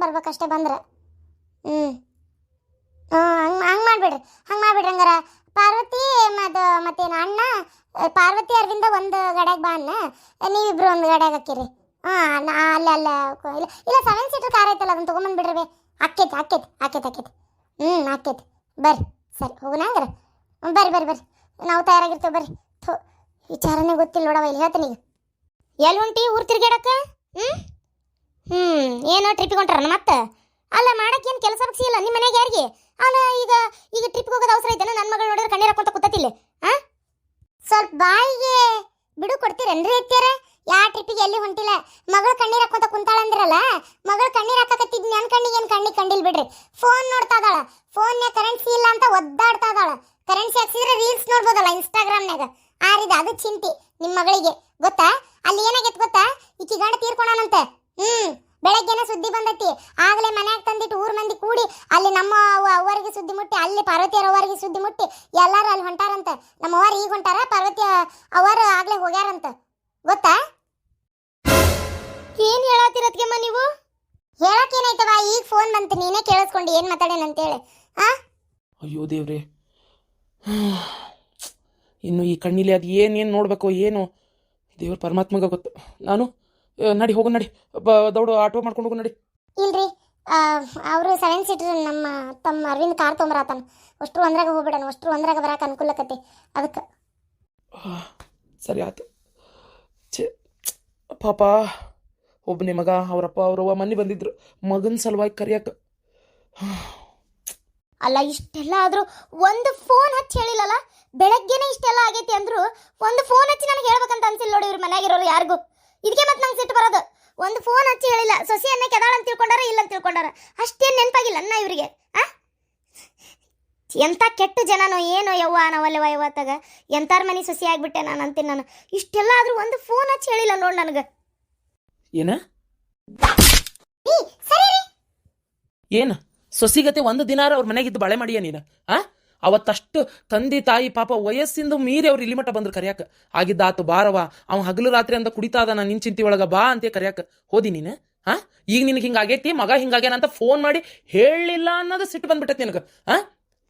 ನೋಡ್ಕೊಂಡು ಬರ್ಬೇಕಷ್ಟೇ ಬಂದ್ರೆ. ಹ್ಞೂ ಹಂಗೆ ಹಂಗೆ ಮಾಡಿಬಿಡ್ರಿ. ಹಂಗೆ ಮಾಡಿಬಿಡ್ರಿ ಹಂಗಾರ. ಪಾರ್ವತಿ ಮತ್ತು ಮತ್ತೇನು, ಅಣ್ಣ ಪಾರ್ವತಿ ಅರವಿಂದ ಒಂದು ಗಡೆಗೆ ಬಾ ಅನ್ನ ನೀವಿಬ್ರು ಒಂದು ಗಡೆಗೆ ಹಾಕಿರಿ. ಹಾಂ ಅಲ್ಲ ಅಲ್ಲ ಇಲ್ಲ ಇಲ್ಲ ಸೆವೆನ್ ಸೀಟರ್ ಕಾರ್ ಐತಲ್ಲ, ಅದನ್ನ ತೊಗೊಂಬಂದ್ಬಿಡ್ರಿ ಬೇ. ಆಕೈತಿ ಆಕೈತಿ ಆಕೈತಿ ಆಕೈತಿ ಹ್ಞೂ ಆಕೈತಿ ಬರ್ರಿ, ಸರಿ, ಹೋಗೋಣ ಹ್ಞೂ ಬರ್ರಿ ಬರ್ರಿ ಬರ್ರಿ. ನಾವು ತಯಾರಾಗಿರ್ತೇವೆ ಬರ್ರಿ. ಥೋ, ವಿಚಾರನೇ ಗೊತ್ತಿಲ್ಲ ನೋಡವ ಇಲ್ಲಿ ಹೇಳ್ತೀನಿ ಈಗ. ಎಲ್ಲಿ ಹೊಂಟಿ ಊರು ತಿರ್ಗಾಡಕ್ಕೆ ಹ್ಞೂ ಹ್ಞೂ ಏನೋ ಟ್ರಿಪ್ಪಿಗೆ ಹೊಂಟಾರ ಮತ್ತೆ? ಅಲ್ಲ ಮಾಡಕ್ಕೇನು ಕೆಲಸ ಇಲ್ಲ ನಿಮ್ಮ ಮನೆಗೆ ಯಾರಿಗೆ? ಅಲ್ಲ, ಈಗ ಈಗ ಟ್ರಿಪ್ಗೆ ಹೋಗೋದು ಅವಸರ ಐತೆನ ನನ್ನ ಮಗಳು ನೋಡಿದ್ರೆ ಕಣ್ಣೀರು ಹಾಕೊಂತ ಕೂತತಿಲ್ಲ ಹಾಂ ಸ್ವಲ್ಪ ಬಾಯಿಗೆ ಬಿಡು ಕೊಡ್ತೀರೇನ್ರಿ ಅತ್ಯಾರ ಯಾ ಟ್ರಿಪ್ಪಿಗೆ ಎಲ್ಲಿ ಹೊಂಟಿಲ್ಲ? ಮಗಳು ಕಣ್ಣೀರ ಹಾಕೊಂತ ಕುಂತಾಳಂದ್ರಲ್ಲ ಮಗಳು ಕಣ್ಣೀರ ಹಾಕಕತ್ತಿದ್ ನನ್ನ ಕಣ್ಣಿಗೆ ಏನು ಕಣ್ಣಿಗೆ ಕಂಡಿಲ್ ಬಿಡ್ರಿ? ಫೋನ್ ನೋಡ್ತಾ ಇದಾಳ ನೇ ಕರೆನ್ಸಿ ಇಲ್ಲ ಅಂತ ಒದ್ದಾಡ್ತಾ ಇದಾಳ ಕರೆನ್ಸಿ ಹಾಕ್ಸಿದ್ರೆ ರೀಲ್ಸ್ ನೋಡ್ಬೋದಲ್ಲ ಇನ್ಸ್ಟಾಗ್ರಾಮ್ನಾಗ ಆರಿದ ಅದು ಚಿಂತಿ ನಿಮ್ಮ ಮಗಳಿಗೆ, ಗೊತ್ತಾ? ಅಲ್ಲಿ ಏನಾಗೈತೆ ಗೊತ್ತಾ? ಈಕಿ ಗಂಡ ತೀರ್ಕೊಳನಂತೆ ಹ್ಮ್ ಬೆಳಗ್ಗೆನ ಸುದ್ದಿ ಬಂದೈತಿ. ಆಗ್ಲೇ ಮನ್ಯಾಗ ತಂದಿಟ್ಟು ಊರ್ ಮಂದಿ ಕೂಡಿ ಅಲ್ಲಿ ನಮ್ಮ ಅವರಿಗೆ ಅವ್ವರಿಗೆ ಸುದ್ದಿ ಮುಟ್ಟಿ ಅಲ್ಲಿ ಪಾರ್ವತಿಯರ ಅವರಿಗೆ ಸುದ್ದಿ ಮುಟ್ಟಿ ಎಲ್ಲಾರು ಅಲ್ಲಿ ಹೊಂಟಾರಂತ. ನಮ್ಮ ಅವ್ವಾರು ಈಗ ಹೊಂಟಾರ ಪಾರ್ವತಿ ಅವರು ಆಗ್ಲೇ ಹೋಗ್ಯಾರಂತ. ಗೊತ್ತಾ? ಏನ್ ಹೇಳತ್ತಿರತ್ಗೆಮ್ಮ ನೀವು? ಹೇಳಕ್ ಏನಾಯ್ತವ ಈಗ ಫೋನ್ ಬಂತು ನೀನೇ ಕೇಳಿಸ್ಕೊಂಡು ಏನ್ ಮಾತಾಡೇನ ಅಂತೇಳಿ. ಆ? ಅಯ್ಯೋ ದೇವ್ರಿ. ಇನ್ನು ಈ ಕಣ್ಣಿಲಿ ಅದು ಏನೇನು ನೋಡಬೇಕು ಏನು? ದೇವ್ರ ಪರಮಾತ್ಮಗ ಗೊತ್ತು. ನಾನು ನಡಿ ಹೋಗು ನಡಿ. ದೌಡು ಆಟೋ ಮಾಡ್ಕೊಂಡು ಹೋಗು ನಡಿ. ಇಲ್ರಿ ಅವರು ಸೆವೆನ್ ಸೀಟರ್ ನಮ್ಮ ತಮ್ಮ ಅರವಿಂದ್ ಕಾರ್ ತೊಂಬರಾತಾನ ಅಷ್ಟ್ರು ಒಂದ್ರಾಗ ಹೋಗ್ಬಿಡಣ ಅಷ್ಟ್ರು ಒಂದ್ರಾಗ ಬರಾಕ ಅನುಕೂಲಕತಿ ಅದಕ್ಕೆ. ಸರಿ ಆತು ಛೇ ಪಾಪ ಒಬ್ಬನೇ ಮಗ ಅವರಪ್ಪ ಅವ್ರವ್ವ ಮನೆ ಬಂದಿದ್ರು. ಮಗನ ಸಲುವಾಗಿ ಕರಿಯಕ್ಕೆ ಅಲ್ಲ ಇಷ್ಟೆಲ್ಲ ಆದ್ರೂ ಒಂದು ಫೋನ್ ಹಚ್ಚಿ ಹೇಳಿಲ್ಲಲ್ಲ? ಬೆಳಗ್ಗೆನೆ ಇಷ್ಟೆಲ್ಲ ಆಗೈತಿ ಅಂದ್ರು ಒಂದು ಫೋನ್ ಹಚ್ಚಿ ನನಗೆ ಹೇಳ್ಬೇಕಂತ ಅನ್ಸಿಲ್ಲ ನೋಡಿ ಇವ್ರ ಮನೆಯಾಗಿರೋರು ಯಾರಿಗೂ. ಇದಕ್ಕೆ ಮತ್ತೆ ನಂಗೆ ಸಿಟ್ಟು ಬರೋದು. ಒಂದು ಫೋನ್ ಹಚ್ಚಿ ಹೇಳಿಲ್ಲ. ಸೊಸೆ ಅನ್ನ ಕೆದಾಳ ಅಂತ ತಿಳ್ಕೊಂಡಾರ ಇಲ್ಲ ಅಂತ ತಿಳ್ಕೊಂಡಾರ. ಅಷ್ಟೇನು ನೆನಪಾಗಿಲ್ಲ ಅನ್ನ ಇವರಿಗೆ. ಆ? ಎಂಥ ಕೆಟ್ಟ ಜನನೋ ಏನೋ ಯವ್ವ ನಾವಲ್ಲವ ಇವತ್ತಾಗ ಎಂಥಾರ ಮನೆ ಸೊಸಿ ಆಗಿಬಿಟ್ಟೆ ನಾನು ಅಂತೀನಿ ನಾನು. ಇಷ್ಟೆಲ್ಲ ಆದ್ರೂ ಒಂದು ಫೋನ್ ಹಚ್ಚಿ ಹೇಳಿಲ್ಲ ನೋಡಿ ನನಗೆ. ಏನ? ಏನು? ಸೊಸಿಗತೆ ಒಂದು ದಿನಾರ ಅವ್ರ ಮನೆಗಿದ್ದು ಬಾಳೆ ಮಾಡಿಯ ನೀನು? ಆ? ಅವತ್ತಷ್ಟು ತಂದೆ ತಾಯಿ ಪಾಪ ವಯಸ್ಸಿಂದ ಮೀರಿ ಅವ್ರು ಇಲ್ಲಿ ಮಟ್ಟ ಬಂದ್ರು ಕರ್ಯಾಕ. ಆಗಿದ್ದಾತು ಬಾರವ ಅವ್ನು ಹಗಲು ರಾತ್ರಿ ಅಂತ ಕುಡಿತಾ ನಾನು ನಿನ್ ಚಿಂತಿ ಒಳಗ ಬಾ ಅಂತ ಕರ್ಯಾಕ. ಹೋದಿ ನೀನು, ಹಾ? ಈಗ ನಿನಗೆ ಹಿಂಗಾಗೈತಿ ಮಗ ಹಿಂಗಾಗ್ಯಾನ ಅಂತ ಫೋನ್ ಮಾಡಿ ಹೇಳಿಲ್ಲ ಅನ್ನೋದು ಸಿಟ್ಟು ಬಂದ್ಬಿಟ್ಟೈತಿ ನಿನಗೆ, ಹಾ?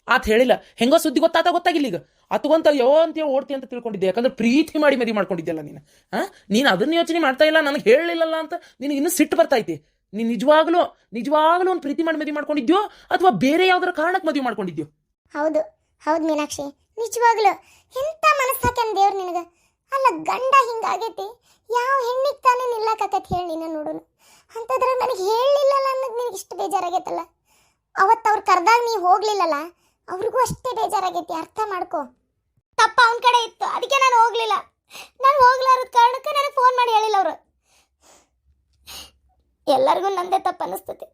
ಆತ ಹೇಳಿಲ್ಲ. ಹೆಂಗೋ ಸುದ್ದಿ ಗೊತ್ತಾತ ಗೊತ್ತಾಗಿಲ್ಲ ಈಗ. ಅತ್ಕೊಂತ ಯೋ ಅಂತ ಓಡ್ತಿ ಅಂತ ತಿಳ್ಕೊಂಡಿದ್ದೆ. ಯಾಕಂದ್ರೆ ಪ್ರೀತಿ ಮಾಡಿ ಮದಿ ಮಾಡ್ಕೊಂಡಿದ್ದೆಲ್ಲ ನೀನು, ಹಾ? ನೀನು ಅದನ್ನ ಯೋಚನೆ ಮಾಡ್ತಾ ಇಲ್ಲ, ನನಗೆ ಹೇಳಿಲ್ಲಲ್ಲ ಅಂತ ನಿನಗೆ ಇನ್ನೂ ಸಿಟ್ಟು ಬರ್ತೈತಿ ನೀನು ನಿಜವಾಗ್ಲೂ ನಿಜವಾಗ್ಲೂ ಒಂದು ಪ್ರೀತಿ ಮಾಡಿ ಮದುವೆ ಮಾಡ್ಕೊಂಡಿದ್ಯೋ ಅಥವಾ ಬೇರೆ ಯಾವ್ದಾರ ಕಾರಣಕ್ಕೆ ಮದುವೆ ಮಾಡ್ಕೊಂಡಿದ್ಯೋ? ಹೌದು ಹೌದು ಮೀನಾಕ್ಷಿ. ನಿಜವಾಗ್ಲು ಎಂತ ಮನಸ್ಸು ಹಾಕ್ಯಾನ ದೇವ್ರು ನಿನಗೆ? ಅಲ್ಲ ಗಂಡ ಹಿಂಗಾಗೈತಿ, ಯಾವ ಹೆಣ್ಣಿಗೆ ತಾನೇ ನಿಲ್ಲಕತ್ತೈತಿ ಹೇಳಿ ನಾನು ನೋಡೋನು. ಅಂಥದ್ರಾಗ ನನಗೆ ಹೇಳಿಲ್ಲಲ್ಲ ಅನ್ನೋದು ನಿನಗೆ ಇಷ್ಟು ಬೇಜಾರಾಗೈತಲ್ಲ. ಅವತ್ತು ಅವ್ರು ಕರೆದಾಗ ನೀವು ಹೋಗ್ಲಿಲ್ಲಲ್ಲ, ಅವ್ರಿಗೂ ಅಷ್ಟೇ ಬೇಜಾರಾಗೈತಿ, ಅರ್ಥ ಮಾಡ್ಕೋ. ತಪ್ಪ, ಅವನ ಕಡೆ ಇತ್ತು ಅದಕ್ಕೆ ನಾನು ಹೋಗ್ಲಿಲ್ಲ. ನಾನು ಹೋಗ್ಲಾರದ ಕಾರಣಕ್ಕೆ ನನಗೆ ಫೋನ್ ಮಾಡಿ ಹೇಳಿಲ್ಲ ಅವರು. ಎಲ್ಲರಿಗೂ ನಂದೇ ತಪ್ಪು ಅನಿಸ್ತದೆ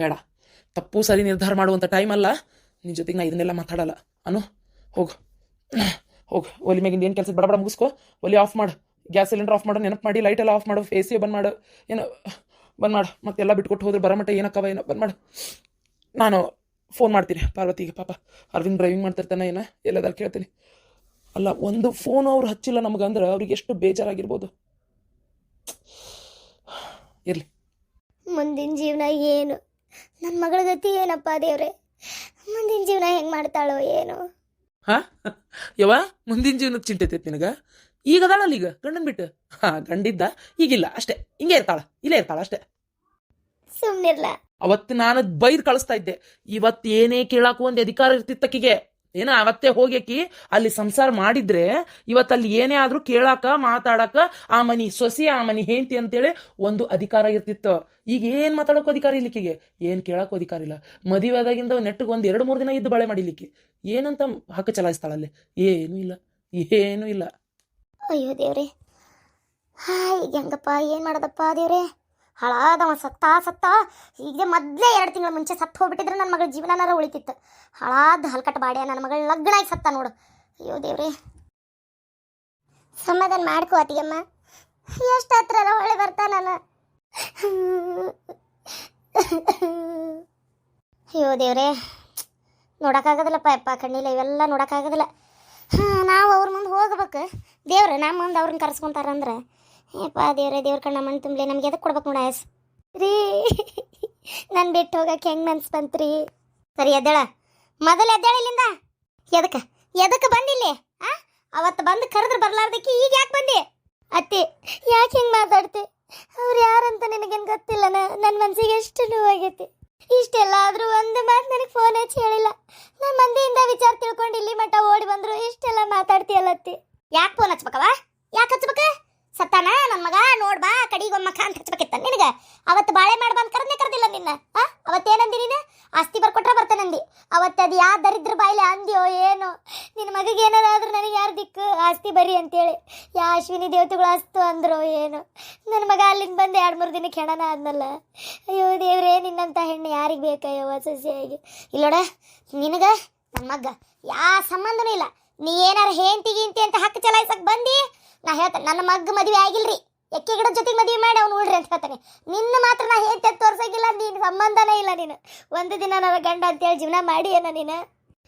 ಬೇಡ. ತಪ್ಪು ಸರಿ ನಿರ್ಧಾರ ಮಾಡುವಂಥ ಟೈಮ್ ಅಲ್ಲ. ನಿನ್ನ ಜೊತೆಗೆ ನಾ ಇದನ್ನೆಲ್ಲ ಮಾತಾಡಲ್ಲ. ಅನು, ಹೋಗು. ಹೋಗು. ಒಲಿ ಮ್ಯಾಗಿಂದ ಏನು ಕೆಲಸ ಬಡಬಡ ಬಡ ಮುಗಿಸ್ಕೊ. ಒಲಿ ಆಫ್ ಮಾಡು. ಗ್ಯಾಸ್ ಸಿಲಿಂಡರ್ ಆಫ್ ಮಾಡು. ನೆನಪು ಮಾಡಿ ಲೈಟ್ ಎಲ್ಲ ಆಫ್ ಮಾಡು. ಎ ಸಿ ಬಂದ್ ಮಾಡು. ಏನು, ಬಂದ್ ಮಾಡು. ಮತ್ತೆಲ್ಲ ಬಿಟ್ಕೊಟ್ಟು ಹೋದ್ರೆ ಬರೋ ಮಟ್ಟ ಏನಕ್ಕವ, ಏನೋ, ಬಂದ್ ಮಾಡು. ನಾನು ಫೋನ್ ಮಾಡ್ತೀನಿ ಪಾರ್ವತಿಗೆ. ಪಾಪ, ಅರವಿಂದ್ ಡ್ರೈವಿಂಗ್ ಮಾಡ್ತಿರ್ತಾನೆ ಏನ? ಎಲ್ಲದಾರು ಕೇಳ್ತೀನಿ. ಅಲ್ಲ, ಒಂದು ಫೋನ್ ಅವ್ರು ಹಚ್ಚಿಲ್ಲ ನಮ್ಗೆ ಅಂದ್ರೆ ಅವ್ರಿಗೆ ಎಷ್ಟು ಬೇಜಾರಾಗಿರ್ಬೋದು. ಇರಲಿ. ಮುಂದಿನ ಜೀವನ ಏನು? ನನ್ನ ಮಗಳ ಗತಿ ಏನಪ್ಪ ದೇವ್ರೆ? ಮುಂದಿನ ಜೀವನ ಹೆಂಗ್ ಮಾಡ್ತಾಳೋ ಏನು? ಹಾ? ಯವ್ವ ಮುಂದಿನ ಜೀವನದ ಚಿಂತೆ ನಿನಗ? ಈಗ ಅದಾಳಲ್ಲ ಈಗ ಗಂಡನ್ ಬಿಟ್ಟು? ಹಾ ಗಂಡಿದ್ದ ಈಗಿಲ್ಲ ಅಷ್ಟೇ. ಹಿಂಗೆ ಇರ್ತಾಳ ಇಲ್ಲೇ ಇರ್ತಾಳ ಅಷ್ಟೇ. ಸುಮ್ಮನಿರ್ಲ ಅವತ್ತು ನಾನು ಬೈದ್ ಕಳಿಸ್ತಾ ಇದ್ದೆ. ಇವತ್ತು ಏನೇ ಕೇಳಾಕು ಒಂದು ಅಧಿಕಾರ ಇರ್ತಿತ್ತಕ್ಕಿಗೆ. ಏನೋ ಅವತ್ತೇ ಹೋಗ್ಯಾಕಿ ಅಲ್ಲಿ ಸಂಸಾರ ಮಾಡಿದ್ರೆ ಇವತ್ತಲ್ಲಿ ಏನೇ ಆದ್ರೂ ಕೇಳಾಕ, ಮಾತಾಡಕ, ಆ ಮನಿ ಸೊಸಿ, ಆ ಮನಿ ಹೇಂತಿ ಅಂತೇಳಿ ಒಂದು ಅಧಿಕಾರ ಇರ್ತಿತ್ತು. ಈಗ ಏನ್ ಮಾತಾಡೋಕೆ ಅಧಿಕಾರ ಇಲ್ಲಿಕ್ಕಿಗೆ? ಏನ್ ಕೇಳಕ್ ಅಧಿಕಾರ ಇಲ್ಲ. ಮದುವೆ ಆದಾಗಿಂದ ನೆಟ್ಟಿಗೆ ಒಂದು ಎರಡು, ಮೂರು ದಿನ ಇದ್ದು ಬಾಳೆ ಮಾಡಿಲಿಕ್ಕೆ. ಏನಂತ ಹಕ್ಕ ಚಲಾಯಿಸ್ತಾಳಲ್ಲಿ ಏನೂ ಇಲ್ಲ. ಏನೂ ಇಲ್ಲ. ಅಯ್ಯೋ ದೇವ್ರೆ. ಹಾಯ್, ಹೆಂಗಪ್ಪ, ಏನು ಮಾಡದಪ್ಪ ದೇವ್ರೆ? ಹಳಾದವ, ಸತ್ತ ಸತ್ತ. ಈಗ ಮೊದಲೇ ಎರಡು ತಿಂಗಳ ಮುಂಚೆ ಸತ್ತು ಹೋಗ್ಬಿಟ್ಟಿದ್ರೆ ನನ್ನ ಮಗಳ ಜೀವನನಾರ ಉಳಿತಿತ್ತು. ಹಳಾದ ಹಲ್ಕಟ್ ಬಾಡ್ಯ ನನ್ನ ಮಗಳ ಲಗ್ನ ಆಗಿ ಸತ್ತ ನೋಡು. ಅಯ್ಯೋ ದೇವ್ರಿ. ಸಮಾಧಾನ ಮಾಡ್ಕೋ ಅತಿಯಮ್ಮ ಎಷ್ಟು ಹತ್ರ ಹೊಳೆ ಬರ್ತಾ ನಾನು. ಅಯ್ಯೋ ದೇವ್ರೆ. ನೋಡೋಕ್ಕಾಗೋದಿಲ್ಲಪ್ಪ ಯಪ್ಪ ಕಣ್ಣಿಲ್ಲ ಇವೆಲ್ಲ ನೋಡೋಕ್ಕಾಗೋದಿಲ್ಲ ನಾವು ಅವ್ರ ಮುಂದೆ ಹೋಗ್ಬೇಕು. ದೇವ್ರೆ ನಮ್ಮ ಮುಂದೆ ಅವ್ರನ್ನ ಕರ್ಸ್ಕೊಂತಾರಂದ್ರೆ. ಏಪ್ಪ, ದೇವ್ರೆ, ದೇವ್ರ ಕಣ್ಣ, ಮಣ್ಣು ತುಂಬಲಿ, ನಮ್ಗೆ ಎದಕ್ಕೆ ಕೊಡ್ಬೇಕು ನೋಡ ಆಯಸ್? ರೀ, ನನ್ ಬಿಟ್ಟು ಹೋಗಕ್ಕೆ ಹೆಂಗ್ ಮನ್ಸು ಬಂತ್ರಿ ಸರಿ, ಎದ್ದೇಳ. ಮೊದಲು ಎದ್ದೇಳ ಇಲ್ಲಿಂದ. ಎದಕ್ಕೆ ಎದಕ್ಕೆ ಬಂದಿಲ್ಲಿ ಆ? ಅವತ್ತು ಬಂದು ಕರೆದ್ರೆ ಬರ್ಲಾರ್ದಕ್ಕೆ ಈಗ ಯಾಕೆ ಬಂದಿ? ಅತ್ತಿ, ಯಾಕೆ ಹಿಂಗೆ ಮಾತಾಡ್ತಿ? ಅವ್ರು ಯಾರಂತ ನಿನಗೇನು ಗೊತ್ತಿಲ್ಲ ನನ್ನ ಮನ್ಸಿಗೆ ಎಷ್ಟು ನೋವಾಗೈತಿ. ಇಷ್ಟೆಲ್ಲ ಆದ್ರೂ ಒಂದು ಮಾತು ನನಗೆ ಫೋನ್ ಹಚ್ಚಿ ಹೇಳಿಲ್ಲ. ನಾನು ಮಂದಿಯಿಂದ ವಿಚಾರ ತಿಳ್ಕೊಂಡು ಇಲ್ಲಿ ಮಟ್ಟ ಓಡಿ ಬಂದ್ರು ಇಷ್ಟೆಲ್ಲ ಮಾತಾಡ್ತೀಯಲ್ಲತ್ತಿ ಯಾಕೆ ಫೋನ್ ಹಚ್ಬೇಕವ ಯಾಕೆ ಹಚ್ಬೇಕ? ಸತ್ತಾನ? ನನ್ನ ಮಗ, ನೋಡ್ ಬಾ ಕಡಿಗೊಮ್ಮಕ್ಕ ಅಂತ ಹಚ್ಬೇಕಿತ್ತ ನಿನಗ. ಅವತ್ತು ಬಾಳೆ ಮಾಡ್ಬಂದು ಕರೆದೇ ಕರೆದಿಲ್ಲ ನಿನ್ನ, ಆ? ಅವತ್ತೇನಂದಿ ನೀನು? ಆಸ್ತಿ ಬರ್ಕೊಟ್ರೆ ಬರ್ತೇನಂದಿ ಅವತ್ತು ಅದು ಯಾವ ದರಿದ್ರ ಬಾಯಿಲೆ ಅಂದ್ಯೋ ಏನು? ನಿನ್ನ ಮಗಗೆ ಏನಾದ್ರೂ ನನಗೆ ಯಾರು ದಿಕ್ಕು? ಆಸ್ತಿ ಬರಿ ಅಂತೇಳಿ. ಯಾ ಅಶ್ವಿನಿ ದೇವತೆಗಳು ಅಸ್ತು ಅಂದ್ರು ಏನು? ನನ್ನ ಮಗ ಅಲ್ಲಿಂದ ಬಂದು ಎರಡು ಮೂರು ದಿನಕ್ಕೆ ಹೆಣನ ಆದ್ನಲ್ಲ. ಅಯ್ಯೋ ದೇವ್ರೇ, ನಿನ್ನಂತ ಹೆಣ್ಣು ಯಾರಿಗೆ ಬೇಕಯ್ಯೋ ಸಸಿಯಾಗಿ ಇಲ್ಲೋಡ ನಿನಗ ನನ್ನ ಮಗ ಯಾ ಸಂಬಂಧನೂ ಇಲ್ಲ. ನೀ ಏನಾರ ಹೇಂತಿ ಗಿಂತಿ ಅಂತ ಹಕ್ಕು ಚಲಾಯಿಸಕ್ ಬಂದಿ? ನಾ ಹೇಳ್ತೇನೆ, ನನ್ನ ಮಗ ಮದುವೆ ಆಗಿಲ್ರಿ. ಎಕ್ಕೆ ಗಿಡದ ಜೊತೆಗೆ ಮದುವೆ ಮಾಡಿ ಅವ್ನು ಉಳ್ರಿ ಅಂತ ಹೇಳ್ತಾನೆ. ನಿನ್ನ ಮಾತ್ರ ನಾ ಹೇಳ್ತೆ ತೋರ್ಸಂಗಿಲ್ಲ ನೀನು ಸಂಬಂಧನೇ ಇಲ್ಲ ನೀನು. ಒಂದು ದಿನ ನನ್ನ ಗಂಡ ಅಂತೇಳಿ ಜೀವನ ಮಾಡಿ ಏನ ನೀನು?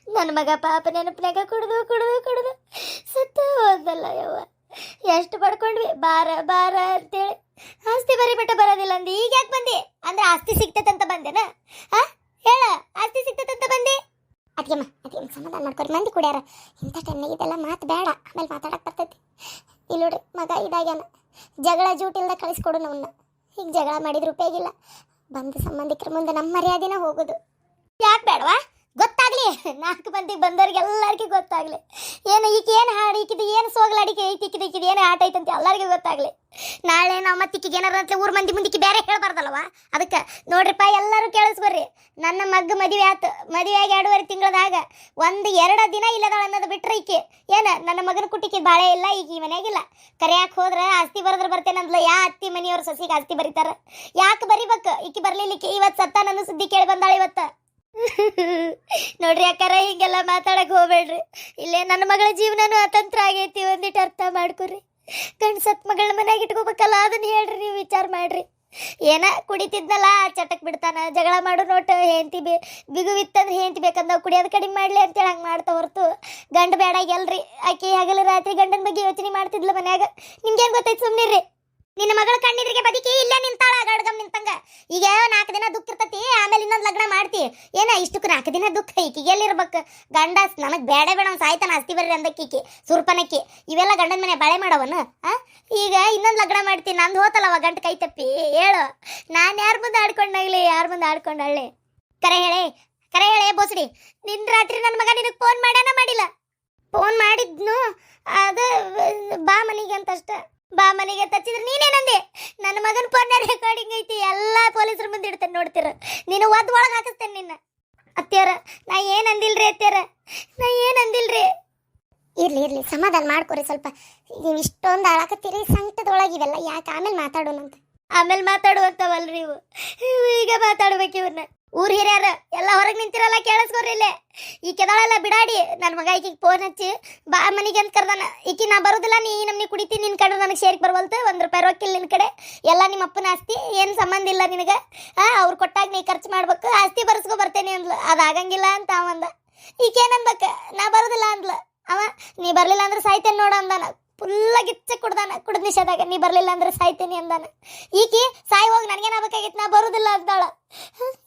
ನನ್ನ ಮಗ ಪಾಪ ನೆನಪಿನಾಗ ಕುಡಿದು ಕುಡಿದು ಕುಡಿದು ಸುತ್ತ ಹೋದಲ್ಲ ಯವ್ವ. ಎಷ್ಟು ಪಡ್ಕೊಂಡ್ವಿ? ಬಾರ ಬಾರ ಅಂತೇಳಿ. ಆಸ್ತಿ ಬರೀ ಬಿಟ್ಟು ಬರೋದಿಲ್ಲ ಅಂದ್ರೆ ಈಗ ಯಾಕೆ ಬಂದಿ? ಅಂದ್ರೆ ಆಸ್ತಿ ಸಿಗ್ತೈತಂತ ಬಂದೇನ? ಹಾ ಹೇಳ, ಆಸ್ತಿ ಸಿಗ್ತೈತಂತ ಬಂದಿ. ಅದಕ್ಕೆ ಅದಕ್ಕೆ ಸಮಾಧಾನ ಮಾಡ್ಕೊರಿ. ಮಂದಿ ಕುಡಿಯಾರ. ಇಂಥ ಟೈಮ್ನಾಗ ಇದೆಲ್ಲ ಮಾತು ಬೇಡ. ಆಮೇಲೆ ಮಾತಾಡಕ್ಕೆ ಬರ್ತೈತಿ. ಇಲ್ಲಿ ನೋಡ್ರಿ, ಮಗ ಇದಾಗ್ಯಾನ. ಜಗಳ ಜೂಟಿಲ್ದ ಕಳಿಸ್ಕೊಡು ನಮ್ಮನ್ನ ಈಗ ಜಗಳ ಮಾಡಿದ್ರೆ ಉಪಯೋಗಿಲ್ಲ ಬಂದ ಸಂಬಂಧಿಕರ ಮುಂದೆ ನಮ್ಮ ಮರ್ಯಾದೆನ ಹೋಗೋದು. ಯಾಕೆ ಬೇಡವಾ? ಗೊತ್ತಾಗ್ಲಿ. ನಾಲ್ಕು ಮಂದಿಗೆ ಬಂದವ್ರಿಗೆ ಎಲ್ಲರಿಗೂ ಗೊತ್ತಾಗ್ಲಿ. ಏನು ಈಕೆ ಏನು ಹಾಡು, ಈಕಿದು ಏನು ಸೋಗ್ಲಾಡಿಕೆ ಐತಿ, ಈಕಿದು ಈಕಿದು ಏನು ಆಟ ಐತಂತ ಎಲ್ಲರಿಗೂ ಗೊತ್ತಾಗ್ಲಿ. ನಾಳೆ ನಾವು ಮತ್ತೆ ಈಕಿಗೆ ಏನಾರ ಅಂತ ಊರು ಮಂದಿ ಮುಂದಿಕ್ಕೆ ಬೇರೆ ಹೇಳ್ಬಾರ್ದಲ್ವ? ಅದಕ್ಕೆ ನೋಡ್ರಿಪ್ಪ, ಎಲ್ಲರೂ ಕೇಳಿಸ್ಬರ್ರಿ. ನನ್ನ ಮಗ್ಗ ಮದುವೆ ಆತು ಆಗಿ ಎರಡೂವರೆ ತಿಂಗಳದಾಗ ಒಂದು ಎರಡು ದಿನ ಇಲ್ಲದಾಳ ಅನ್ನೋದು ಬಿಟ್ರೆ ಈಕೆ. ಏನು, ನನ್ನ ಮಗನ ಕುಟ್ಟಿಕ್ಕೆ ಬಾಳೆ ಇಲ್ಲ ಈಗ ಈ ಮನೆಯಾಗಿಲ್ಲ. ಕರೆಯಾಕೆ ಹೋದ್ರೆ ಆಸ್ತಿ ಬರೆದ್ರೆ ಬರ್ತೇನಂದ್ಲ ಯಾ ಅತ್ತಿ ಮನೆಯವ್ರ ಸಸಿಗೆ ಆಸ್ತಿ ಬರೀತಾರ? ಯಾಕೆ ಬರಿಬೇಕು? ಈಕಿ ಬರ್ಲಿಲ್ಲಿಕ್ಕೆ ಇವತ್ತು ಸತ್ತ ನನ್ನ ಸುದ್ದಿ ಕೇಳಿ ಬಂದಾಳೆ ಇವತ್ತ. ನೋಡ್ರಿ ಅಕ್ಕಾರ, ಹಿಂಗೆಲ್ಲ ಮಾತಾಡಕ್ ಹೋಗ್ಬೇಡ್ರಿ. ಇಲ್ಲೇ ನನ್ನ ಮಗಳ ಜೀವನನೂ ಅತಂತ್ರ ಆಗೈತಿ ಒಂದಿಟ್ಟು ಅರ್ಥ ಮಾಡ್ಕೊರಿ. ಗಂಡ ಸತ್ ಮಗಳ ಮನೆಯಾಗ ಇಟ್ಕೋಬೇಕಲ್ಲ, ಅದನ್ನ ಹೇಳ್ರಿ ನೀವು ವಿಚಾರ ಮಾಡ್ರಿ. ಏನ ಕುಡಿತಿದ್ನಲ್ಲ, ಚಟಕ್ ಬಿಡ್ತಾನ, ಜಗಳ ಮಾಡು ನೋಟ್ ಹೆಂತಿ ಬಿ ಬಿಗುವಿತ್ತಂದ್ರೆ ಹೆಂಡತಿ ಬೇಕಂದ ಕುಡಿಯೋದು ಕಡಿಮೆ ಮಾಡ್ಲಿ ಅಂತೇಳಿ ಹಂಗೆ ಮಾಡ್ತಾ ಹೊರತು. ಗಂಡ ಬೇಡ ಎಲ್ರಿ, ಆಕೆ ಹಗಲು ರಾತ್ರಿ ಗಂಡನ ಬಗ್ಗೆ ಯೋಚನೆ ಮಾಡ್ತಿದ್ಲ ಮನ್ಯಾಗ. ನಿಮ್ಗೇನು ಗೊತ್ತಾಯ್ತು ಸುಮ್ಮನೆ ಸುಮ್ನಿರ್ರಿ. ನಿನ್ನ ಮಗಳ ಕಣ್ಣಿದ್ರಿಗೆ ಬದುಕಿ ಇಲ್ಲೇ ನಿಂತಾಳ ಗಡ್ಗಮ್ ನಿಂತಂಗ. ಈಗ ನಾಲ್ಕು ದಿನ ದುಃಖ ಇರ್ತತಿ, ಆಮೇಲೆ ಇನ್ನೊಂದು ಲಗ್ನ ಮಾಡ್ತಿ. ಏನ ಇಷ್ಟಕ್ಕೆ ನಾಲ್ಕು ದಿನ ದುಃಖ ಈಕಿಗೆ ಎಲ್ಲಿರ್ಬೇಕು? ಗಂಡ ನನಗೆ ಬೇಡ ಬೇಡ ಒಂದು ಸಾಯ್ತಾನ ಅಸ್ತಿ ಬರ್ರಿ ಅಂದಕ್ಕಿಕಿ ಸುರ್ಪನಕ್ಕಿ. ಇವೆಲ್ಲ ಗಂಡನ ಮನೆ ಬಾಳೆ ಮಾಡವನು ಈಗ ಇನ್ನೊಂದು ಲಗ್ನ ಮಾಡ್ತಿ, ನಂದು ಹೋತಲ್ಲವ ಗಂಟ ಕೈ ತಪ್ಪಿ, ಹೇಳು. ನಾನು ಯಾರ ಮುಂದೆ ಆಡ್ಕೊಂಡಾಗ್ಲಿ ಯಾರ ಮುಂದೆ ಆಡ್ಕೊಂಡಾಳೆ ಕರೆ ಹೇಳಿ ಕರೆ ಹೇಳಿ, ಬೋಸಡಿ. ನಿನ್ನ ರಾತ್ರಿ ನನ್ನ ಮಗ ನಿನಗೆ ಫೋನ್ ಮಾಡ್ಯಾನ ಮಾಡಿಲ್ಲ? ಫೋನ್ ಮಾಡಿದ್ನು, ಅದು ಬಾ ಮನೆಗೆ ಅಂತಷ್ಟೇ. ಬಾ ಮನೆಗೆ ತಚ್ಚಿದ್ರೆ ನೀನೇನಂದೆ ನನ್ನ ಮಗನ ಫೋನ್ ರೆಕಾರ್ಡಿಂಗ್ ಐತಿ, ಎಲ್ಲ ಪೊಲೀಸರ ಮುಂದೆ ಇಡ್ತೇನೆ ನೋಡ್ತೀರ. ನೀನು ಒದ್ ಒಳಗೆ ಹಾಕಿಸ್ತೇನೆ ನಿನ್ನ. ಅತ್ತೆಯರ ನಾ ಏನ್ ಅಂದಿಲ್ರಿ ಅತ್ತೆಯರ ನಾ ಏನ್ ಅಂದಿಲ್ರಿ? ಇರ್ಲಿ ಇರ್ಲಿ, ಸಮಾಧಾನ ಮಾಡ್ಕೊರಿ ಸ್ವಲ್ಪ. ನೀವು ಇಷ್ಟೊಂದು ಅಳಕತ್ತೀರಿ ಸಂಕಟದೊಳಗೆ ಇವೆಲ್ಲ ಯಾಕೆ ಆಮೇಲೆ ಮಾತಾಡೋಣಂತ? ಆಮೇಲೆ ಮಾತಾಡುವಂತವಲ್ರಿ ಇವು ಈಗ ಮಾತಾಡ್ಬೇಕು ಇವ್ರನ್ನ. ಊರ್ ಹಿರಿಯರ, ಎಲ್ಲ ಹೊರಗೆ ನಿಂತಿರಲ್ಲ ಕೇಳಿಸ್ಕೊರಿ ಇಲ್ಲೇ. ಈ ಕೆದಾಳೆಲ್ಲ ಬಿಡಾಡಿ ನನ್ನ ಮಗ ಈಕಿಗೆ ಫೋನ್ ಹಚ್ಚಿ, ಬಾ ಮನೆಗೆ ಅಂತ ಕರ್ದಾನ. ಈಕಿ, ನಾ ಬರೋದಿಲ್ಲ, ನೀ ನಮ್ನಿ ಕುಡಿತೀನಿ ನಿನ್ನ ಕಡೆ ನನಗೆ ಶೇರ್ಗೆ ಬರವಲ್ತು, ಒಂದು ರೂಪಾಯಿ ರೊಕ್ಕಿಲ್ಲ ನಿನ್ನ ಕಡೆ. ಎಲ್ಲ ನಿಮ್ಮ ಅಪ್ಪನ ಆಸ್ತಿ, ಏನು ಸಂಬಂಧ ಇಲ್ಲ ನಿನಗೆ? ಆ, ಅವ್ರು ಕೊಟ್ಟಾಗ ನೀ ಖರ್ಚು ಮಾಡ್ಬೇಕು, ಆಸ್ತಿ ಬರ್ಸ್ಕೊ ಬರ್ತೇನೆ ಅಂದ್ಲು. ಅದು ಆಗಂಗಿಲ್ಲ ಅಂತ ಅವಂದ. ಈಕೇನನ್ಬೇಕ ನಾ ಬರೋದಿಲ್ಲ ಅಂದ್ಲು. ಅವ, ನೀ ಬರಲಿಲ್ಲ ಅಂದ್ರೆ ಸಾಯ್ತೇನೆ ನೋಡು ಅಂದಾನ. ಫುಲ್ಲ ಗಿಚ್ಚ ಕುಡ್ದಾನ. ಕುಡ್ದ ನಿಷೇಧಾಗ ನೀ ಬರಲಿಲ್ಲ ಅಂದ್ರೆ ಸಾಯ್ತೇನೆ ಅಂದಾನ. ಈಕಿ ಸಾಯ್ ಹೋಗಿ ನನಗೇನಾಗಬೇಕಾಗಿತ್ತು? ನಾ ಬರೋದಿಲ್ಲ ಅಂದಾಳ.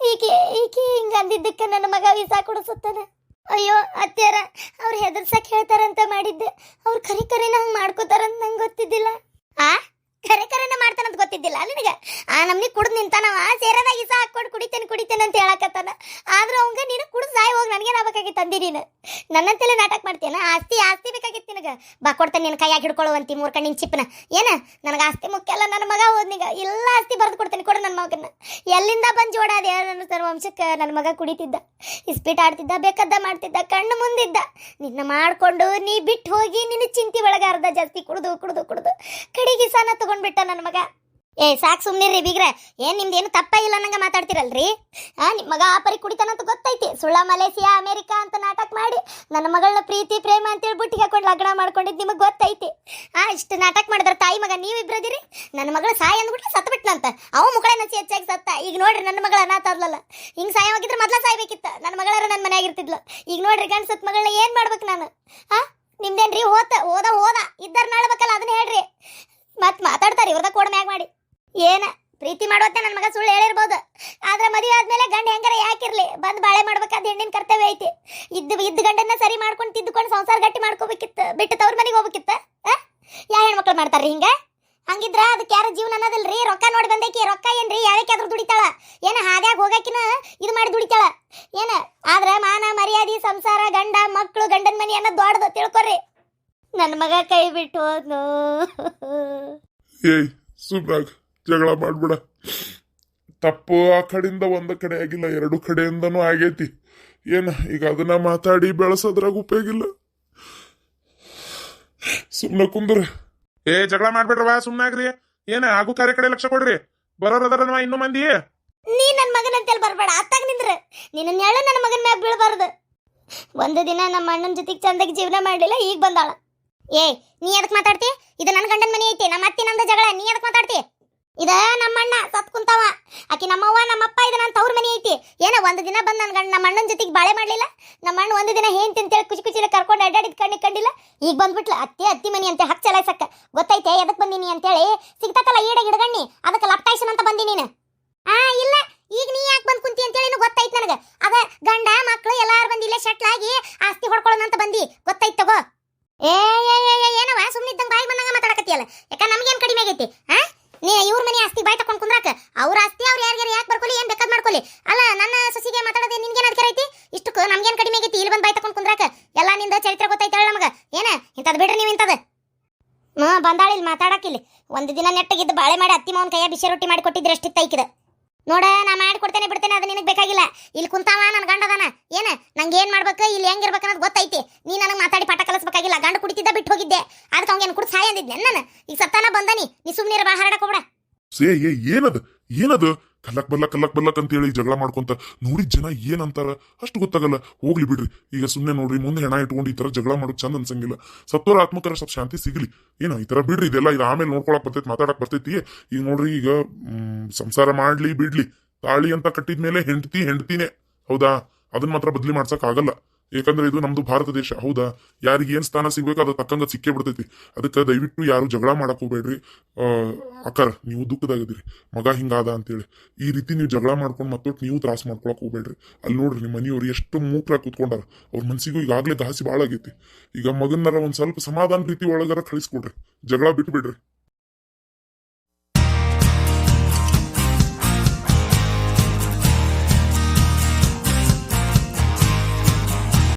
ಈಕೆ ಈಕೆ ಹಿಂಗ ಅಂದಿದ್ದಕ್ಕೆ ನನ್ನ ಮಗ ವೀಸಾ ಕುಡಿಸುತ್ತಾನೆ. ಅಯ್ಯೋ ಅತ್ಯಾರ ಅವ್ರು ಹೆದರ್ಸಕ್ ಹೇಳ್ತಾರಂತ ಮಾಡಿದ್ದೆ. ಅವ್ರು ಕರಿ ಕರಿನ ಹಂಗೆ ಮಾಡ್ಕೋತಾರಂತ ನಂಗೆ ಗೊತ್ತಿದ್ದಿಲ್ಲ. ಆ? ಕರೆ ಕರೆನ ಮಾಡ್ತಾನಂತ ಗೊತ್ತಿದ್ದಿಲ್ಲ ನಿನಗೆ? ಆ ನಮ್ನಿ ಕುಡ್ದು ನಿಂತಾನವ ಸೇರದಾಗ ಇಸ ಹಾಕೊಂಡು ಕುಡಿತೇನೆ ಕುಡಿತೇನೆ ಅಂತ ಹೇಳಕತ್ತಾನ. ಆದ್ರೂ ಅವಂಗ ನೀನು ಕುಡ್ದು ಸಾಯ್ ಹೋಗಿ ನನಗೇನಾಗಬೇಕಾಗಿತ್ತು ಅಂದಿ ನೀನು? ನನ್ನಂತೆಲ್ಲ ನಾಟಕ ಮಾಡ್ತೀಯನ ಆಸ್ತಿ ಆಸ್ತಿ ಬೇಕಾಗಿತ್ತು ನಿನಗೆ? ಬಾ, ಕೊಡ್ತೇನೆ ನಿನ್ನ ಕೈಯಾಗಿ ಹಿಡ್ಕೊಳ್ಳುವಂತಿ ಮೂರ್ ಕಣ್ಣಿನ ಚಿಪ್ಪನ ಏನ? ನನಗೆ ಆಸ್ತಿ ಮುಖ್ಯ ಅಲ್ಲ ಹೋದ್ನಿಗ ಎಲ್ಲ ಆಸ್ತಿ ಬರೆದು ಕೊಡ್ತೇನೆ, ಕೊಡು ನನ್ನ ಮಗನ ಎಲ್ಲಿಂದ ಬಂದು ಜೋಡಾದ ನನ್ನ ನನ್ನ ವಂಶಕ್ಕೆ ನನ್ನ ಮಗ ಕುಡಿತಿದ್ದ, ಇಸ್ಪೀಟ್ ಆಡ್ತಿದ್ದ, ಬೇಕದ್ದ ಮಾಡ್ತಿದ್ದ, ಕಣ್ಣು ಮುಂದಿದ್ದ. ನಿನ್ನ ಮಾಡ್ಕೊಂಡು ನೀ ಬಿಟ್ಟು ಹೋಗಿ ನಿನ್ನ ಚಿಂತೆ ಒಳಗೆ ಅರ್ಧ ಜಾಸ್ತಿ ಕುಡ್ದು ಕುಡ್ದು ಕುಡ್ದು. ಕಡೆಗೆ ಸಾನ ತಗೊಂಡ್ಬಿಟ್ಟ ನನ್ನ ಮಗ. ಏ, ಸಾಕು ಸುಮ್ಮನಿರಿ ಬೀಗ್ರೆ. ಏನ್ ನಿಮ್ದೇನು ತಪ್ಪ ಇಲ್ಲ ನಂಗೆ ಮಾತಾಡ್ತಿರಲ್ರಿ? ಆ, ನಿಮ್ ಮಗ ಆ ಪರಿ ಕುಡಿತಾನಂತ ಗೊತ್ತೈತಿ. ಸುಳ್ಳ ಮಲೇಸಿಯಾ ಅಮೇರಿಕಾ ಅಂತ ನಾಟಕ ಮಾಡಿ ನನ್ನ ಮಗಳನ್ನ ಪ್ರೀತಿ, ಪ್ರೇಮ ಅಂತೇಳಿ ಬುಟ್ಟಿಗೆ ಹಾಕೊಂಡು ಲಗ್ನ ಮಾಡ್ಕೊಂಡಿದ್ದು ನಿಮಗೆ ಗೊತ್ತೈತಿ. ಆ, ಇಷ್ಟು ನಾಟಕ ಮಾಡಿದ್ರ ತಾಯಿ ಮಗ ನೀವಿಬ್ರದಿರಿ ನನ್ನ ಮಗಳ ಸಾಯ ಅಂದ್ಬಿಟ್ಟು ಸತ್ ಬಿಟ್ನಂತ ಅವ ಮುಗಳ ನಸಿ ಹೆಚ್ಚಾಗಿ ಸತ್ತ. ಈಗ ನೋಡ್ರಿ ನನ್ನ ಮಗಳ ಅನಾಥ ಆದ್ಲಲ್ಲ. ಹಿಂಗೆ ಸಾಯವಾಗಿದ್ರೆ ಮೊದ್ಲ ಸಾಯ್ಬೇಕಿತ್ತ. ನನ್ನ ಮಗಳಾರ ನನ್ನ ಮನೆಯಾಗಿರ್ತಿದ್ಲು ಈಗ ನೋಡ್ರಿ ಗಂಡ ಸತ್ ಮಗಳನ್ನ ಏನು ಮಾಡ್ಬೇಕು ನಾನು? ಆ, ನಿಮ್ದೇನ್ರಿ ಹೋತ? ಓದ ಹೋದ. ಇದ್ದಾರ ನಾಳ್ಬೇಕಲ್ಲ, ಅದನ್ನ ಹೇಳ್ರಿ. ಮತ್ತೆ ಮಾತಾಡ್ತಾರೆ ಇವ್ರದ ಕೋಡ್ ಮ್ಯಾಗ ಮಾಡಿ. ಏನ? ಪ್ರೀತಿ ಮಾಡೋತ್ತೆ ನನ್ನ ಮಗ ಸುಳ್ಳು ಹೇಳಿರ್ಬೋದು. ಆದ್ರೆ ಮದುವೆ ಆದ್ಮೇಲೆ ಗಂಡ ಹೆಂಗಾರ ಯಾಕಿರ್ಲಿ? ಬಂದು ಬಾಳೆ ಮಾಡ್ಬೇಕಾದ ಹೆಣ್ಣಿನ ಕರ್ತವ್ಯ ಐತಿ. ಇದ್ದು ಇದ್ದ ಗಂಡನ್ನ ಸರಿ ಮಾಡ್ಕೊಂಡು ತಿದ್ದುಕೊಂಡು ಸಂಸಾರ ಗಟ್ಟಿ ಮಾಡ್ಕೋಬೇಕಿತ್ತು? ಬಿಟ್ಟು ತವ್ರ ಮನೆಗೆ ಹೋಗ್ಬೇಕಿತ್ತ? ಯಾ ಹೆಣ್ಮಕ್ಳು ಮಾಡ್ತಾರ್ರಿ ಹಿಂಗ? ಹಂಗಿದ್ರ ಅದಕ್ಕೆ ಯಾರ ಜೀವನ ಅನ್ನೋದಿಲ್ರಿ? ರೊಕ್ಕ ನೋಡಿ ಬಂದೈಕಿ ರೊಕ್ಕ ಏನ್ರಿ? ಯಾಕೆ ಆದ್ರೂ ದುಡಿತಾಳ? ಏನ ಹಾದ್ಯಾಗ ಹೋಗಾಕಿನ ಇದು ಮಾಡಿ ದುಡಿತಾಳ? ಏನ? ಆದ್ರ ಮಾನ, ಮರ್ಯಾದೆ, ಸಂಸಾರ, ಗಂಡ ಮಕ್ಕಳು ಗಂಡನ ಮನೆ ಅನ್ನೋದು ದೊಡ್ಡದು. ತಿಳ್ಕೊರಿ. ನನ್ನ ಮಗ ಕೈ ಬಿಟ್ಟು ಹೋದ್ನು. ಏಯ್ ಸುಮ್ನಾಗ್ ಜಗಳ ಮಾಡ್ಬೇಡ. ತಪ್ಪು ಆ ಕಡೆಯಿಂದ ಒಂದ ಕಡೆ ಆಗಿಲ್ಲ ಎರಡು ಕಡೆಯಿಂದನೂ ಆಗೈತಿ. ಏನ ಈಗ ಅದನ್ನ ಮಾತಾಡಿ ಬೆಳೆಸೋದ್ರಾಗ ಉಪಯೋಗಿಲ್ಲ ಸುಮ್ಮನೆ ಕುಂದ್ರ. ಏ ಜಗಳ ಮಾಡ್ಬೇಡ್ರವ ಸುಮ್ನಾಗ್ರಿ ಏನ ಆಗು ಕಾರ್ಯ ಕಡೆ ಲಕ್ಷ ಕೊಡ್ರಿ. ಬರೋರದ್ರ ಇನ್ನೂ ಮಂದಿ? ನೀ ನನ್ನ ಮಗನ ಅಂತೇಳಿ ಬರಬೇಡ ಅತ್ತಾಗ ನಿಂದ್ರ. ನಿನ್ನ ನೆಳ ನನ್ನ ಮಗನ ಮ್ಯಾಗ ಬೀಳಬಾರ್ದು. ಒಂದು ದಿನ ನಮ್ಮ ಅಣ್ಣನ ಜೊತೆಗೆ ಚಂದಾಗಿ ಜೀವನ ಮಾಡಲಿಲ್ಲ ಈಗ ಬಂದಾಳ. ಏ ನೀ ಅದಕ್ಕೆ ಮಾತಾಡ್ತಿ? ಇದು ನನ್ನ ಗಂಡನ ಮನೆ ಐತಿ ನಮ್ಮ ಅತ್ತಿ ನಮ್ದು ಜಗಳ ನೀ ಅದಕ್ಕೆ ಮಾತಾಡ್ತಿ? ಇದ ನಮ್ಮಣ್ಣ ಸತ್ ಕುಂತವ. ಆಕಿ ನಮ್ಮವ್ವ, ನಮ್ಮಪ್ಪ ಇದು ನನ್ನ ತವ್ರ ಮನೆ ಐತಿ. ಏನ ಒಂದು ದಿನ ಬಂದು ನನ್ನ ಗಂಡ ನಮ್ಮ ಅಣ್ಣನ ಜೊತೆಗೆ ಬಾಳೆ ಮಾಡಲಿಲ್ಲ. ನಮ್ಮ ಅಣ್ಣ ಒಂದು ದಿನ ಹೇಂತಿ ಅಂತೇಳಿ ಕುಚಿ ಕುಚಿಲ ಕರ್ಕೊಂಡು ಅಡ್ಡಾಡಿದ ಕಣ್ಣಿಗೆ ಕಂಡಿಲ್ಲ. ಈಗ ಬಂದ್ಬಿಟ್ಲ, ಅತ್ತಿ ಅತ್ತಿ ಮನಿ ಅಂತ ಹಕ್ ಚಲಾಯ್ಸಕ್ಕ ಗೊತ್ತೈತೆ, ಎದಕ್ ಬಂದಿನಿ ಅಂತೇಳಿ. ಸಿಗ್ತಕ್ಕಲ್ಲ ಈಡ ಗಿಡಗಣ್ಣಿ. ಅದಕ್ಕೆ ಲಪ್ಟಾಯ್ಸನ್ ಅಂತ ಬಂದಿ ನೀನು. ಆ, ಇಲ್ಲ. ಈಗ ನೀ ಯಾಕೆ ಬಂದ್ ಕುಂತಿ ಅಂತೇಳಿ ಗೊತ್ತೈತೆ ನನಗೆ. ಅದ ಗಂಡ ಮಕ್ಕಳು ಎಲ್ಲಾರು ಬಂದು ಇಲ್ಲೇ ಶಟ್ಲ್ ಆಗಿ ಆಸ್ತಿ ಹೊಡ್ಕೊಳ್ಳೋಣ ಅಂತ ಬಂದಿ. ಗೊತ್ತೈತೆ ತಗೋ. ಏ ಏನವ ಸುಮ್ಮನಿದ್ದಂಗೆ ಬಾಯಿ ಬಂದಂಗ ಮಾತಾಡಕತ್ತಿಯಲ್ಲ. ಯಾಕ ನಮ್ಗೇನು ಕಡಿಮೆ ಆಗೈತಿ? ಆ? ನೀ ಇವ್ರ ಮನೆ ಆಸ್ತಿ ಬಾಯ್ ತಕೊಂಡ್ ಕುಂದ್ರಾಕ? ಅವ್ರ ಆಸ್ತಿ ಅವ್ರ ಯಾರ್ಯಾರು ಯಾಕೆ ಬರ್ಕೊಳ್ಳಿ ಏನ್ ಬೇಕಾದ್ ಮಾಡ್ಕೊಳ್ಳಿ ಅಲ್ಲ, ನನ್ನ ಸಸಿಗೆ ಮಾತಾಡೋದೇ ನಿನ್ಗೇನ್ ಅಧಿಕಾರ ಐತಿ? ಇಷ್ಟಕ್ಕೂ ನಮ್ಗೇನ್ ಕಡಿಮೆ ಆಗೈತಿ? ಇಲ್ಲಿ ಬಂದ್ ಬಾಯ್ ತಕೊಂಡ್ ಕುಂದ್ರಾಕ? ಎಲ್ಲ ನಿಂದ ಚರಿತ್ರೆ ಗೊತ್ತೈತೆ ನಮಗ. ಏನ? ಇಂಥದ್ ಬಿಡ್ರಿ ನೀವು ಇಂಥದ್. ಬಂದಾಳ ಇಲ್ಲಿ ಮಾತಾಡಕ್ಕಿಲ್ಲಿ ಒಂದು ದಿನ ನೆಟ್ಟಗಿದ್ದು ಬಾಳೆ ಮಾಡಿ ಅತ್ತಿ ಮಾವನ ಕೈಯ ಬಿಸಿ ರೊಟ್ಟಿ ಮಾಡಿ ಕೊಟ್ಟಿದ್ರೆ ಎಷ್ಟಿತ್ತು ಐಕಿದ ನೋಡ, ನಾ ಮಾಡಿ ಕೊಡ್ತೇನೆ, ಬಿಡ್ತೇನೆ, ಅದು ನಿನಗೆ ಬೇಕಾಗಿಲ್ಲ. ಇಲ್ಲಿ ಕುಂತಾವ ನನ್ನ ಗಂಡದನ ಏನ? ನಂಗೆ ಏನ್ ಮಾಡ್ಬೇಕು? ಇಲ್ಲಿ ಹೆಂಗಿರ್ಬೇಕು ಅನ್ನೋದು ಗೊತ್ತೈತಿ. ನೀ ನನಗೆ ಮಾತಾಡಿ ಪಾಠ ಕಲಿಸ್ಬೇಕಾಗಿಲ್ಲ. ಗಂಡ ಕುಡಿತಿದ್ದ ಬಿಟ್ಟು ಹೋಗಿದ್ದೆ. ಅದಕ್ಕೆ ಅವ್ಗೇನು ಕುಡ್ ಸಾಯ ಅಂದಿದ್ದೆ ನಾನು. ಈಗ ಸತ್ತಾನ ಬಂದನಿ. ನೀ ಸುಮ್ಮನೆ ಬಾ ಸೇ ಏನದ? ಏನದು? ಕಲ್ಲಕ್ ಬರ್ಲಕ್, ಕಲ್ಲಕ್ ಅಂತ ಹೇಳಿ ಜಗಳ ಮಾಡ್ಕೊಂತ ನೋಡಿದ ಜನ ಏನಂತಾರ ಅಷ್ಟು ಗೊತ್ತಾಗಲ್ಲ. ಹೋಗ್ಲಿ ಬಿಡ್ರಿ. ಈಗ ಸುಮ್ಮನೆ ನೋಡ್ರಿ, ಮುಂದೆ ಹೆಣ ಇಟ್ಕೊಂಡು ಈ ತರ ಜಗಳ ಮಾಡೋದು ಚಂದ ಅನ್ಸಂಗಿಲ್ಲ. ಸತ್ತೋರ ಆತ್ಮಕರ ಸ್ವಲ್ಪ ಶಾಂತಿ ಸಿಗ್ಲಿ. ಏನೋ ಈ ತರ ಬಿಡ್ರಿ, ಇದೆಲ್ಲ ಇದು ಆಮೇಲೆ ನೋಡ್ಕೊಳಕ್ ಬರ್ತೈತಿ, ಮಾತಾಡಕ್ ಬರ್ತೈತಿ ಈಗ ನೋಡ್ರಿ, ಈಗ ಸಂಸಾರ ಮಾಡ್ಲಿ ಬಿಡ್ಲಿ. ತಾಳಿ ಅಂತ ಕಟ್ಟಿದ್ಮೇಲೆ ಹೆಂಡತಿ ಹೆಂಡತಿನೇ. ಹೌದಾ? ಅದನ್ನ ಮಾತ್ರ ಬದ್ಲಿ ಮಾಡ್ಸಕ್ ಆಗಲ್ಲ. ಯಾಕಂದ್ರೆ ಇದು ನಮ್ದು ಭಾರತ ದೇಶ. ಹೌದಾ? ಯಾರಿಗೆ ಏನ್ ಸ್ಥಾನ ಸಿಗ್ಬೇಕು, ಅದು ತಕ್ಕಂಗ ಸಿಕ್ಕೇ ಬಿಡ್ತೈತಿ. ಅದಕ್ಕೆ ದಯವಿಟ್ಟು ಯಾರು ಜಗಳ ಮಾಡಕ್ ಹೋಗ್ಬೇಡ್ರಿ. ಅಹ್ ಅಕ್ಕಾರ ನೀವು ದುಃಖದಾಗದಿರಿ ಮಗ ಹಿಂಗಾದ ಅಂತೇಳಿ. ಈ ರೀತಿ ನೀವು ಜಗಳ ಮಾಡ್ಕೊಂಡು ಮತ್ತೊಟ್ಟು ನೀವು ತ್ರಾಸ ಮಾಡ್ಕೊಳಕ್ ಹೋಗ್ಬೇಡ್ರಿ. ಅಲ್ಲಿ ನೋಡ್ರಿ, ನಿಮ್ಮ ಮನೆಯವ್ರು ಎಷ್ಟು ಮೂಕ್ರಾಗಿ ಕೂತ್ಕೊಂಡಾರ. ಅವ್ರ ಮನ್ಸಿಗೂ ಈಗಾಗಲೇ ದಾಸಿ ಭಾಳ ಆಗೈತಿ ಈಗ ಮಗನ್ನರ ಒಂದ್ ಸ್ವಲ್ಪ ಸಮಾಧಾನ ರೀತಿ ಒಳಗಾರ ಕಳಿಸ್ಕೊಡ್ರಿ ಜಗಳ ಬಿಟ್ಟು ಬಿಡ್ರಿ